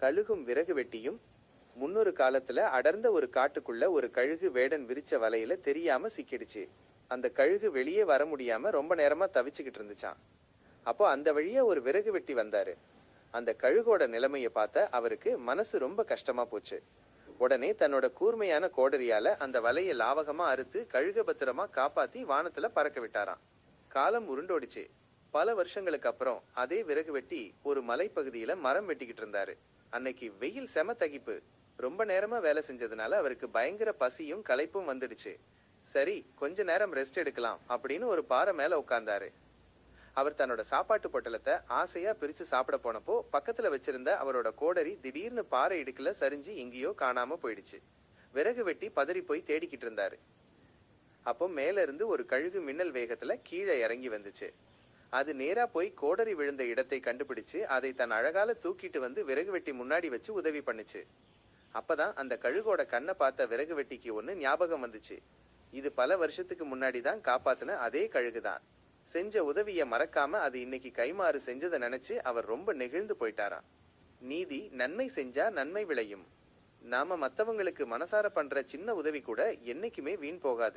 கழுகும் விறகு வெட்டியும் முன்னொரு காலத்துல அடர்ந்த ஒரு காட்டுக்குள்ள ஒரு கழுகு வேடன் விரிச்ச வலையில தெரியாம சிக்கிடுச்சு. அந்த கழுகு வெளியே வர முடியாம ரொம்ப நேரமா தவிச்சுக்கிட்டு இருந்துச்சான் அப்போ அந்த வழியா ஒரு விறகு வெட்டி வந்தாரு. அந்த கழுகோட நிலைமைய பார்த்த அவருக்கு மனசு ரொம்ப கஷ்டமா போச்சு. உடனே தன்னோட கூர்மையான கோடரியால அந்த வலையை லாவகமா அறுத்து கழுக பத்திரமா காப்பாத்தி வானத்துல பறக்க விட்டாராம். காலம் உருண்டோடிச்சு. பல வருஷங்களுக்கு அப்புறம் அதே விறகு வெட்டி ஒரு மலைப்பகுதியில மரம் வெட்டிக்கிட்டு இருந்தாரு. அன்னைக்கு வெயில் செம தகிப்பு. ரொம்ப நேரமா வேலை செஞ்சதுனால அவருக்கு பயங்கர பசியும் களைப்பும் வந்துடுச்சு. சரி கொஞ்ச நேரம் ரெஸ்ட் எடுக்கலாம் அப்படின்னு ஒரு பாறை மேல உட்கார்ந்தாரு. அவர் தன்னோட சாப்பாட்டு பொட்டலத்தை ஆசையா பிரிச்சு சாப்பிட போனப்போ பக்கத்துல வச்சிருந்த அவரோட கோடரி திடீர்னு பாறை இடுக்குல சரிஞ்சு எங்கேயோ காணாம போயிடுச்சு. விறகு வெட்டி பதறி போய் தேடிக்கிட்டு இருந்தாரு. அப்போ மேல இருந்து ஒரு கழுகு மின்னல் வேகத்துல கீழே இறங்கி வந்துச்சு. அது நேரா போய் கோடரி விழுந்த இடத்தை கண்டுபிடிச்சு அதை தன் அழகால தூக்கிட்டு வந்து விறகு வெட்டி முன்னாடி வச்சு உதவி பண்ணுச்சு. அப்பதான் அந்த கழுகோட கண்ணை பார்த்த விறகு வெட்டிக்கு ஒண்ணு ஞாபகம் வந்துச்சு. இது பல வருஷத்துக்கு முன்னாடி தான் காப்பாத்தின அதே கழுகுதான். செஞ்ச உதவிய மறக்காம அது இன்னைக்கு கைமாறு செஞ்சதை நினைச்சு அவர் ரொம்ப நெகிழ்ந்து போயிட்டாராம். நீதி நன்மை செஞ்சா நன்மை விளையும். நாம மத்தவங்களுக்கு மனசார பண்ற சின்ன உதவி கூட என்னைக்குமே வீண் போகாது.